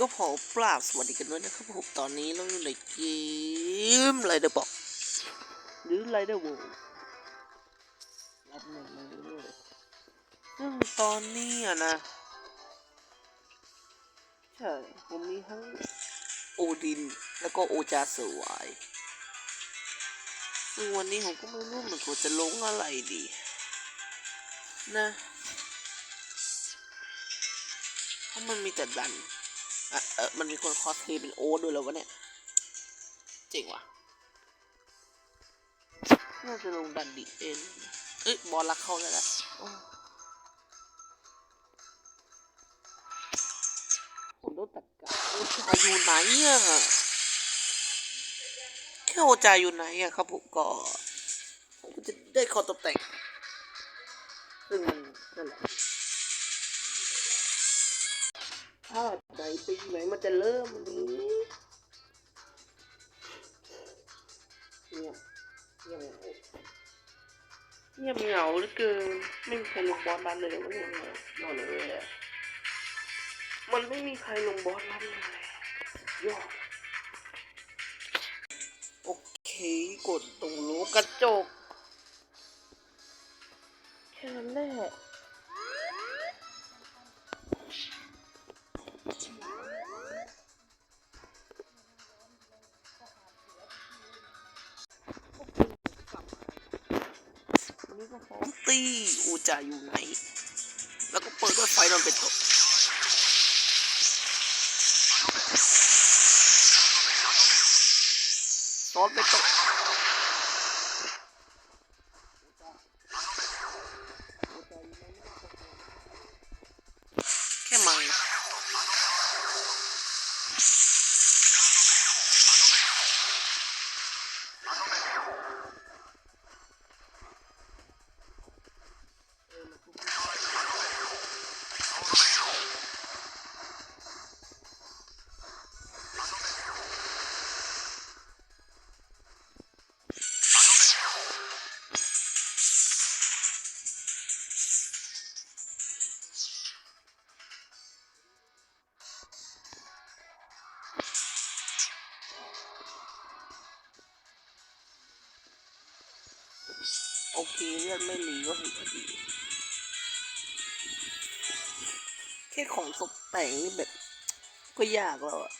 ก็ขอปราบสวัสดีกันด้วยนะครับผมตอนนี้เราอยู่ในเกมไรเดอร์บอกหรือไรเดอร์โวรับหนึ่งเลยซึ่งตอนนี้อะนะ ใช่ ผมมีทั้งโอดิน แล้วก็โอจาเซอร์ไวซึ่งวันนี้ผมก็ไม่รู้เหมือนกันจะลงอะไรดี นะเพราะมันมีแต่ดัน มันมีคนคอสเพลย์เป็นโอ๊ตด้วยแล้ววะเนี่ย เจ๋งว่ะ น่าจะลงดันดิเอ็นเอ้ยบอลลักเข้าแล้วละผมต้องตัดกาโอจาอยู่ไหนอะแค่โอจาอยู่ไหนอะครับผมก็ผมจะได้คอตกแต่งซึ่งมันนั่นแหละ ถ้าไหนปีไหนมันจะเริ่มนี้เงียบเงียบเงียบเหงาเหลือเกินไม่มีใครลงบอลรันเลยมันเงียบเหงานอนเลยอะมันไม่มีใครลงบอลรันเลยยอดโอเคกดตรงรูกระจก ตีอูจาอยู่ไหน แล้วก็เปิดด้วยไฟนอนเป็นตกซอนเป็นตก โอเคเลือดไม่หลีก็ถือว่าดีแค่ของตกแต่งนี่แบบ ก็ยากแล้วอะ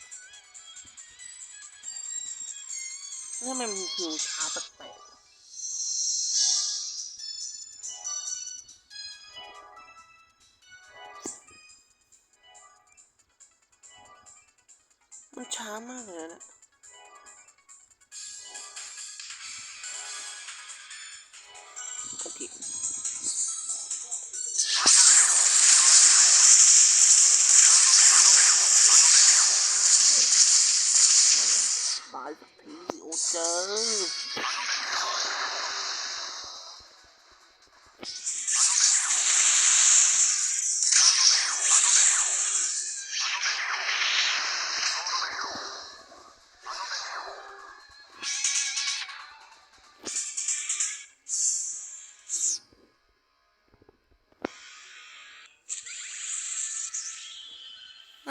ถ้ามันหิวช้าแปลกมันช้ามากเลยนะายสักทีโอ้เจ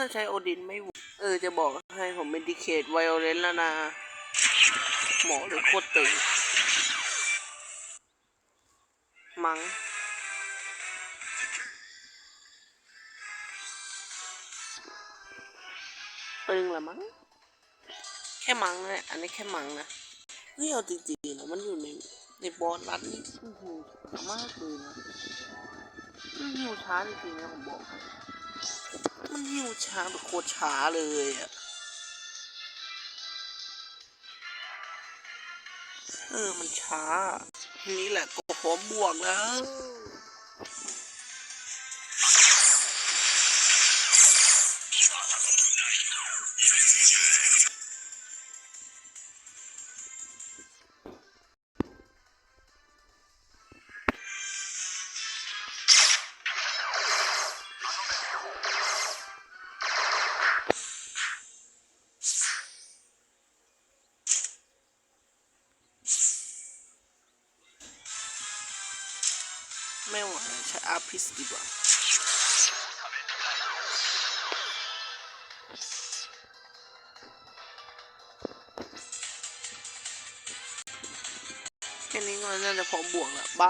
อใช้โอดินไม่ เออจะบอกให้ผมเป็นดิเคทไวโอเลนแล้วนะหมอเลยโคตรตึงมัง้งตึงละมั้งแค่มังนะอันนี้แค่มังนะเฮ้ยเอาจริงๆนะมันอยู่ในในบอลรัดนี่อื้อหือมากเลยนะมันหิวช้าจริงๆนะผมบอก มันหิวช้าแบบโคตรช้าเลยอะเออ มันช้า นี่แหละก็พร้อมบวกแล้ว ไม่ไหวใช้อาพิสดีกว่าแค่นี้ก็น่าจะพอบวกละบ้า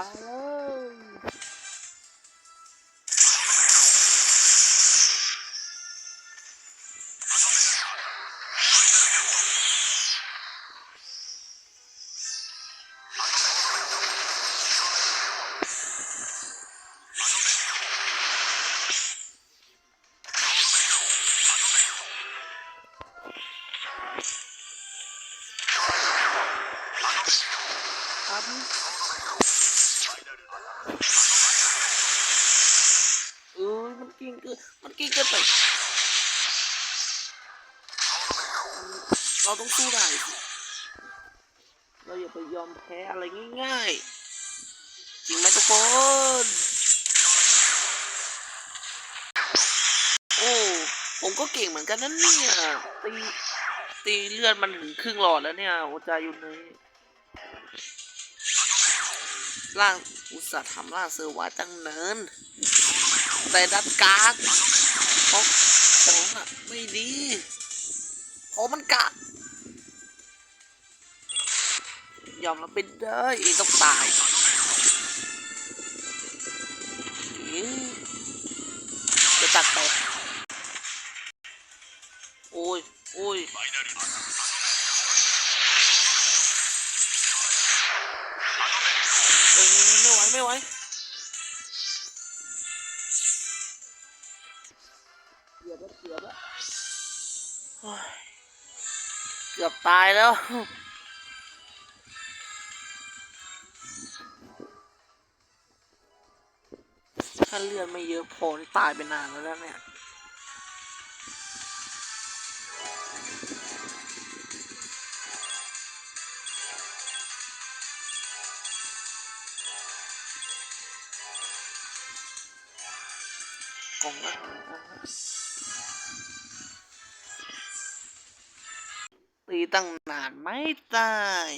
เกินมันเก่งเกินไป เราต้องสู้ได้เราอย่าไปยอมแพ้อะไรง่ายๆ จริงไหมทุกคน โอ้ ผมก็เก่งเหมือนกันนั่นเนี่ยตีตีเลือดมันถึงครึ่งหลอดแล้วเนี่ยโอจายุนเลยร่างอุตส่าห์ทำร่างเซอร์วาตั้งเนิน แต่ดันการ์ดเพราะของอะไม่ดีเพราะมันกะยอมรับไปได้เองต้องตายจะตัดต่อโอ้ยโอ้ยเออไม่ไหวไม่ไหว เกือบตายแล้ว ถ้าเลือดไม่เยอะพอนี่ตายไปนานแล้วนะเนี่ยกล่องละ ตีตั้งนานไม่ตาย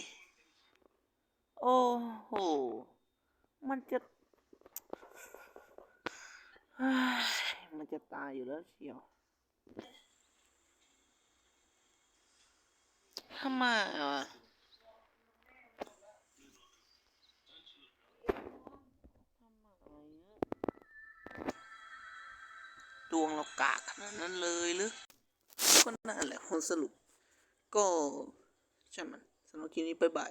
โอ้โห มันจะ มันจะตายอยู่แล้วเชียวทำไมวะดวงเรากากขนาดนั้นเลยหรือก็นั่นแหละผลสรุป ก็ใช่มันสำหรับคลิปนี้บ๊ายบาย